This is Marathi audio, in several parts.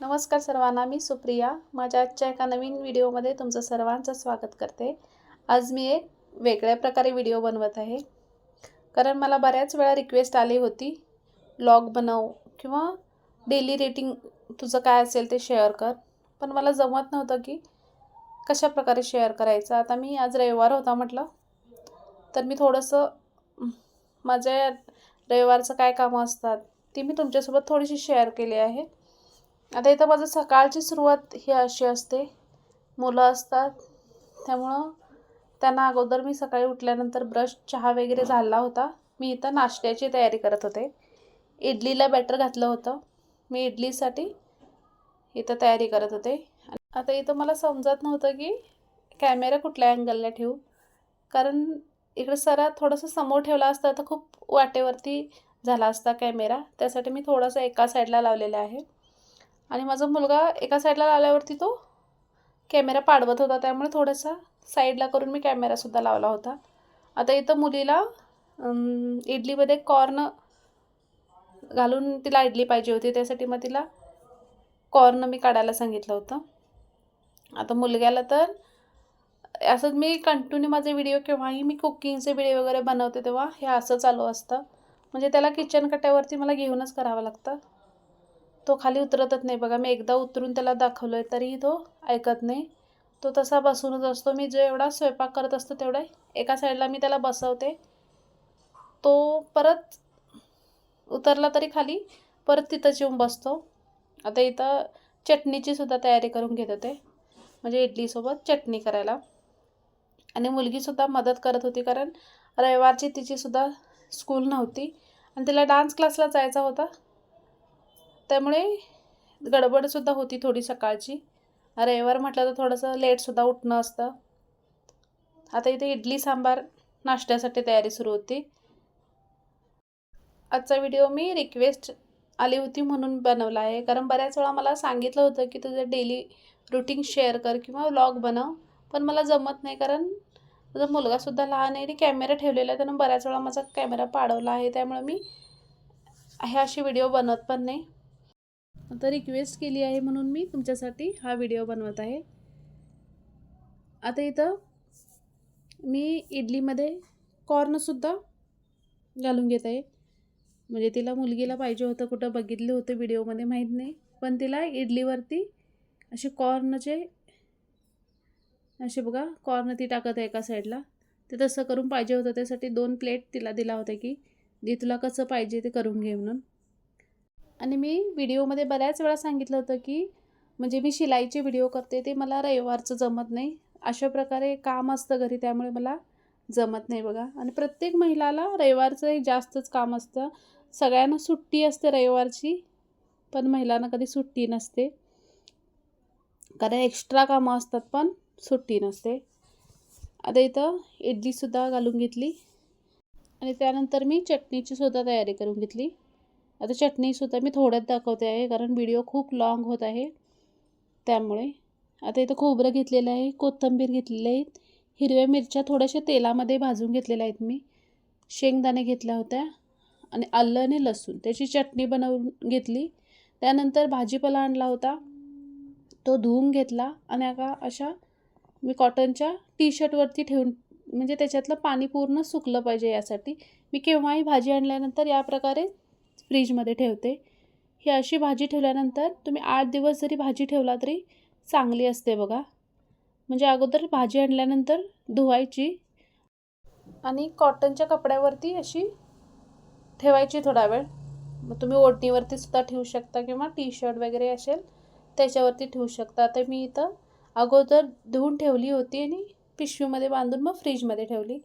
नमस्कार सर्वांना मी सुप्रिया. माझ्या आजच्या एका नवीन व्हिडिओमध्ये तुमचं सर्वांचं स्वागत करते. आज मी एक वेगळ्या प्रकारे व्हिडिओ बनवत आहे. कारण मला बऱ्याच वेळा रिक्वेस्ट आली होती ब्लॉग बनव किंवा डेली रेटिंग तुझं काय असेल ते शेअर कर. पण मला जमत नव्हतं की कशा प्रकारे शेअर करायचं. आता मी आज रविवार होता म्हटलं तर मी थोडंसं माझ्या रविवारचं काय कामं असतात ती मी तुमच्यासोबत थोडीशी शेअर केली आहे. आता इथं माझं सकाळची सुरुवात ही अशी असते. मुलं असतात. त्यामुळं त्यांना अगोदर मी सकाळी उठल्यानंतर ब्रश चहा वगैरे झाला होता. मी इथं नाश्त्याची तयारी करत होते. इडलीला बॅटर घातलं होतं. मी इडलीसाठी इथं तयारी करत होते. आता इथं मला समजत नव्हतं की कॅमेरा कुठल्या अँगलला ठेवू. कारण इकडे सरा थोडंसं समोर ठेवला असता तर खूप वाटेवरती झाला असता कॅमेरा त्यासाठी मी थोडंसं एका साईडला लावलेला आहे. आणि माझा मुलगा एका साईडला लावल्यावरती तो कॅमेरा पाडवत होता. त्यामुळे थोडासा साईडला करून मी कॅमेरासुद्धा लावला होता. आता इथं मुलीला इडलीमध्ये कॉर्न घालून तिला इडली पाहिजे होती. त्यासाठी मग तिला कॉर्न मी काढायला सांगितलं होतं. आता मुलग्याला तर असंच मी कंटिन्यू माझे व्हिडिओ केव्हाही मी कुकिंगचे व्हिडिओ वगैरे बनवते तेव्हा हे असं चालू असतं. म्हणजे त्याला किचन कट्यावरती मला घेऊनच करावं लागतं. तो खाली उतरतच नाही. बघा मी एकदा उतरून त्याला दाखवलं आहे तरीही तो ऐकत नाही. तो तसा बसूनच असतो. मी जो एवढा स्वयंपाक करत असतो तेवढा एका साईडला मी त्याला बसवते. तो परत उतरला तरी खाली परत तिथंच येऊन बसतो. आता इथं चटणीची सुद्धा तयारी करून घेत होते. म्हणजे इडलीसोबत चटणी करायला. आणि मुलगीसुद्धा मदत करत होती कारण रविवारची तिचीसुद्धा स्कूल नव्हती. आणि तिला डान्स क्लासला जायचा होता. त्यामुळे गडबडसुद्धा होती थोडी सकाळची. रविवार म्हटलं तर थोडंसं लेटसुद्धा उठणं असतं. आता इथे इडली सांबार नाश्त्यासाठी तयारी सुरू होती. आजचा व्हिडिओ मी रिक्वेस्ट आली होती म्हणून बनवला आहे. कारण बऱ्याच वेळा मला सांगितलं होतं की तुझं डेली रुटीन शेअर कर किंवा व्लॉग बनव. पण मला जमत नाही कारण माझा मुलगासुद्धा लहान आहे. आणि कॅमेरा ठेवलेला आहे. त्यानं बऱ्याच वेळा माझा कॅमेरा पाडवला आहे. त्यामुळे मी हे अशी व्हिडिओ बनवत पण नाही. तर रिक्वेस्ट केली आहे म्हणून मी तुमच्यासाठी हा व्हिडिओ बनवत आहे. आता इथं मी इडलीमध्ये कॉर्नसुद्धा घालून घेत आहे. म्हणजे तिला मुलगीला पाहिजे होतं कुठं बघितले होते व्हिडिओमध्ये माहीत नाही. पण तिला इडलीवरती असे कॉर्नचे असे बघा कॉर्न ती टाकत आहे एका साईडला ते तसं करून पाहिजे होतं त्यासाठी दोन प्लेट तिला दिला होता की जे तुला कसं पाहिजे ते करून घे म्हणून. आणि मी व्हिडिओमध्ये बऱ्याच वेळा सांगितलं होतं की म्हणजे मी शिलाईचे व्हिडिओ करते ते मला रविवारचं जमत नाही. अशा प्रकारे काम असतं घरी त्यामुळे मला जमत नाही बघा. आणि प्रत्येक महिलाला रविवारचं हे जास्तच काम असतं. सगळ्यांना सुट्टी असते रविवारची पण महिलांना कधी सुट्टी नसते. कारण एक्स्ट्रा कामं असतात पण सुट्टी नसते. आता इथं इडलीसुद्धा घालून घेतली. आणि त्यानंतर मी चटणीची सुद्धा तयारी करून घेतली. आता चटणीसुद्धा मी थोड्यात दाखवते आहे कारण व्हिडिओ खूप लाँग होत आहे. त्यामुळे आता इथं खोबरं घेतलेलं आहे कोथिंबीर घेतलेली आहे हिरव्या मिरच्या थोड्याशा तेलामध्ये भाजून घेतलेल्या आहेत मी. शेंगदाणे घेतल्या होत्या आणि आलं आणि लसूण. त्याची चटणी बनवून घेतली. त्यानंतर भाजीपाला आणला होता. तो धुवून घेतला आणि आता अशा मी कॉटनच्या टी शर्टवरती ठेवून म्हणजे त्याच्यातलं पाणी पूर्ण सुकलं पाहिजे यासाठी. मी केव्हाही भाजी आणल्यानंतर या प्रकारे फ्रीजमध्ये ठेवते. ही अशी भाजी ठेवल्यानंतर तुम्ही आठ दिवस जरी भाजी ठेवला तरी चांगली असते बघा. म्हणजे अगोदर भाजी आणल्यानंतर धुवायची आणि कॉटनच्या कपड्यावरती अशी ठेवायची थोडा वेळ. मग तुम्ही ओढणीवरती सुद्धा ठेवू शकता किंवा टी शर्ट वगैरे असेल त्याच्यावरती ठेवू शकता. आता मी इथं अगोदर धुवून ठेवली होती आणि पिशवीमध्ये बांधून मग फ्रीजमध्ये ठेवली.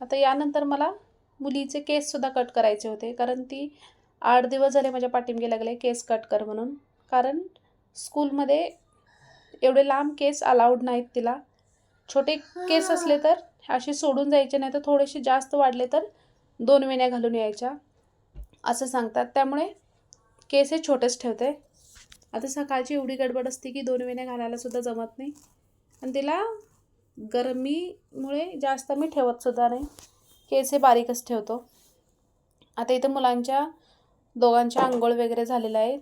आता यानंतर मला मुलीचे केससुद्धा कट करायचे होते. कारण ती आठ दिवस झाले माझ्या पाठीमागे लागले केस कट कर म्हणून. कारण स्कूलमध्ये एवढे लांब केस अलाउड नाहीत तिला. छोटे केस असले तर असे सोडून जायचे नाही तर थोडेसे जास्त वाढले तर दोन वेण्या घालून यायच्या. असं सांगतात. त्यामुळे केस हे छोटेच ठेवते. आता सकाळची एवढी गडबड असते की दोन वेण्या घालायलासुद्धा जमत नाही. आणि तिला गरमीमुळे जास्त मी ठेवतसुद्धा नाही. केस हे बारीकच ठेवतो. आता इथं मुलांच्या दोघांच्या आंघोळ वगैरे झालेलं आहे.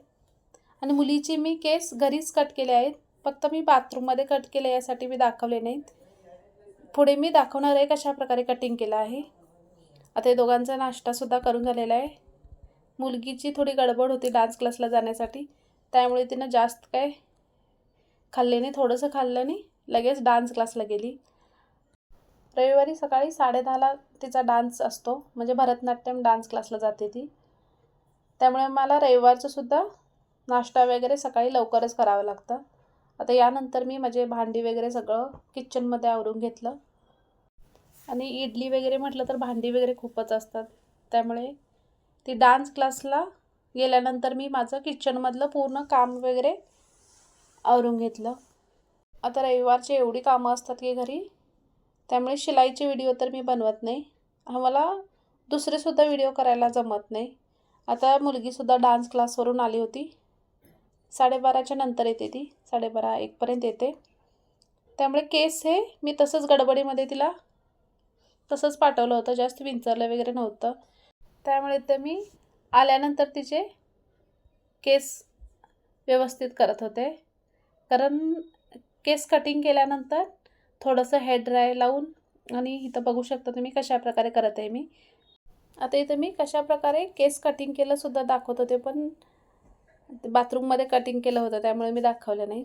आणि मुलीचे मी केस घरीच कट केले आहेत. फक्त मी बाथरूममध्ये कट केले यासाठी मी दाखवले नाहीत. पुढे मी दाखवणार आहे कशा प्रकारे कटिंग केलं आहे. आता हे दोघांचा नाश्तासुद्धा करून झालेला आहे. मुलगीची थोडी गडबड होती डान्स क्लासला जाण्यासाठी. त्यामुळे तिनं जास्त काय खाल्ले नाही थोडंसं खाल्लं नाही. लगेच डान्स क्लासला गेली. रविवारी सकाळी साडेदहाला तिचा डान्स असतो. म्हणजे भरतनाट्यम डान्स क्लासला जाते ती. त्यामुळे मला रविवारचं सुद्धा नाश्ता वगैरे सकाळी लवकरच करावं लागतं. आता यानंतर मी माझे भांडी वगैरे सगळं किचनमध्ये आवरून घेतलं. आणि इडली वगैरे म्हटलं तर भांडी वगैरे खूपच असतात. त्यामुळे ती डान्स क्लासला गेल्यानंतर मी माझं किचनमधलं पूर्ण काम वगैरे आवरून घेतलं. आता रविवारची एवढी कामं असतात की घरी त्यामुळे शिलाईचे व्हिडिओ तर मी बनवत नाही. आम्हाला दुसरेसुद्धा व्हिडिओ करायला जमत नाही. आता मुलगीसुद्धा डान्स क्लासवरून आली होती. साडेबाराच्या नंतर येते ती. साडेबारा एकपर्यंत येते. त्यामुळे केस हे मी तसंच गडबडीमध्ये तिला तसंच पाठवलं होतं. जास्त विंचरलं वगैरे नव्हतं. त्यामुळे तर मी आल्यानंतर तिचे केस व्यवस्थित करत होते. कारण केस कटिंग केल्यानंतर थोडंसं हेअर ड्राय लावून आणि इथं बघू शकता तुम्ही कशा प्रकारे करत आहे मी. आता इथं मी कशा प्रकारे केस कटिंग केलंसुद्धा दाखवत होते पण बाथरूममध्ये कटिंग केलं होतं त्यामुळे मी दाखवलं नाही.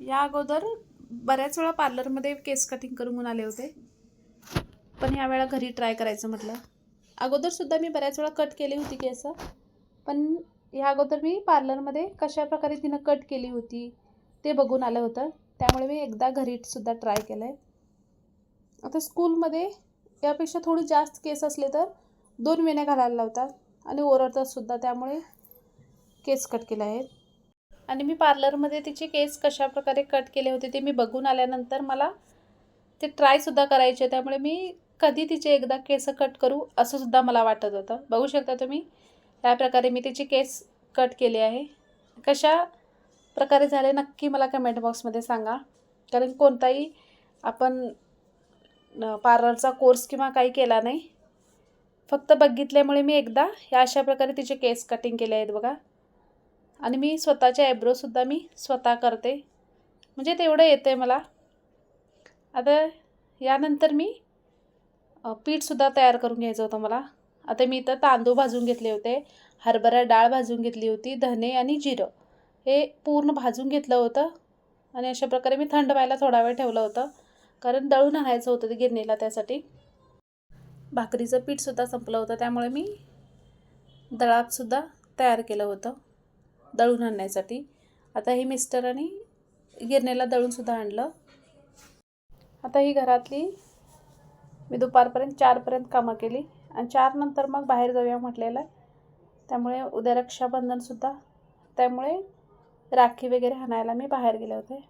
या अगोदर बऱ्याच वेळा पार्लरमध्ये केस कटिंग करून आले होते पण ह्या वेळा घरी ट्राय करायचं म्हटलं. अगोदरसुद्धा मी बऱ्याच वेळा कट केली होती केस पण ह्या अगोदर मी पार्लरमध्ये कशा प्रकारे तिनं कट केली होती ते बघून आलं होतं. त्यामुळे मी एकदा घरीसुद्धा ट्राय केलं आहे आता स्कूलमध्ये यापेक्षा थोडी जास्त केस असले तर दोन वेण्या घालायला लावतात आणि ओरडतात सुद्धा त्यामुळे केस कट केले आहेत. आणि मी पार्लरमध्ये तिचे केस कशा प्रकारे कट केले होते ते मी बघून आल्यानंतर मला ते ट्रायसुद्धा करायचे त्यामुळे मी कधी तिचे एकदा केस कट करू असं सुद्धा मला वाटत होतं. बघू शकता तुम्ही त्या प्रकारे मी तिचे केस कट केले आहे. कशा प्रकारे झाले नक्की मला कमेंट बॉक्समध्ये सांगा. कारण कोणताही आपण पार्लरचा कोर्स किंवा काही केला नाही. फक्त बघितल्यामुळे मी एकदा ह्या अशा प्रकारे तिचे केस कटिंग केले आहेत बघा. आणि मी स्वतःचे आयब्रोसुद्धा मी स्वतः करते. म्हणजे तेवढं येतं आहे मला. आता यानंतर मी पीठसुद्धा तयार करून घ्यायचं होतं मला. आता मी इथं तांदूळ भाजून घेतले होते. हरभरा डाळ भाजून घेतली होती. धने आणि जिरं. हे पूर्ण भाजून घेतलं होतं आणि अशा प्रकारे मी थंड व्हायला थोडा वेळ ठेवलं होतं. कारण दळून आणायचं होतं ते गिरणीला त्यासाठी. भाकरीचं पीठसुद्धा संपलं होतं. त्यामुळे मी दळापसुद्धा तयार केलं होतं दळून आणण्यासाठी. आता हे मिस्टरांनी गिरणीला दळूनसुद्धा आणलं. आता ही घरातली मी दुपारपर्यंत चारपर्यंत कामं केली. आणि चार नंतर मग बाहेर जाऊया म्हटलेलं त्यामुळे उद्या रक्षाबंधनसुद्धा त्यामुळे राखी वगैरे आणायला मी बाहेर गेले होते.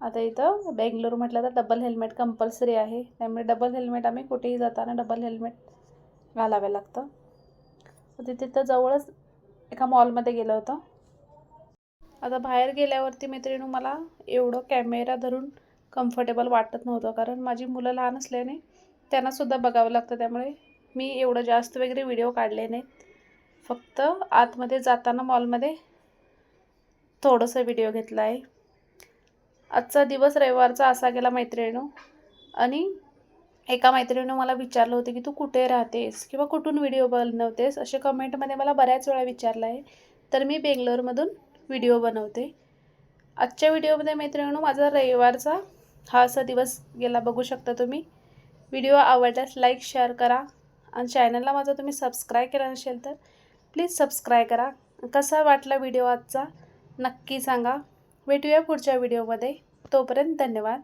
आता इथं बेंगलोर म्हटलं तर डबल हेल्मेट कंपल्सरी आहे. त्यामुळे डबल हेल्मेट आम्ही कुठेही जाताना डबल हेल्मेट घालावे लागतं. तिथे तर जवळच एका मॉलमध्ये गेलं होतं. आता बाहेर गेल्यावरती मैत्रिणी मला एवढं कॅमेरा धरून कम्फर्टेबल वाटत नव्हतं. कारण माझी मुलं लहान असल्याने त्यांनासुद्धा बघावं लागतं. त्यामुळे मी एवढं जास्त वगैरे व्हिडिओ काढले नाहीत. फक्त आतमध्ये जाताना मॉलमध्ये थोडंसं व्हिडिओ घेतला आहे. आजचा दिवस रविवारचा असा गेला मैत्रिणीनो. आणि एका मैत्रिणीनं मला विचारलं होतं की तू कुठे राहतेस किंवा कुठून व्हिडिओ बनवतेस? असे कमेंटमध्ये मला बऱ्याच वेळा विचारलं आहे. तर मी बेंगलोरमधून व्हिडिओ बनवते. आजच्या व्हिडिओमध्ये मैत्रिणीनो माझा रविवारचा हा असा दिवस गेला बघू शकता तुम्ही. व्हिडिओ आवडल्यास लाईक शेअर करा. आणि चॅनलला माझा तुम्ही सबस्क्राईब केला नसेल तर प्लीज सबस्क्राईब करा. कसा वाटला व्हिडिओ आजचा? नक्की सांगा. भेटूया पुढच्या व्हिडिओमध्ये तोपर्यंत धन्यवाद.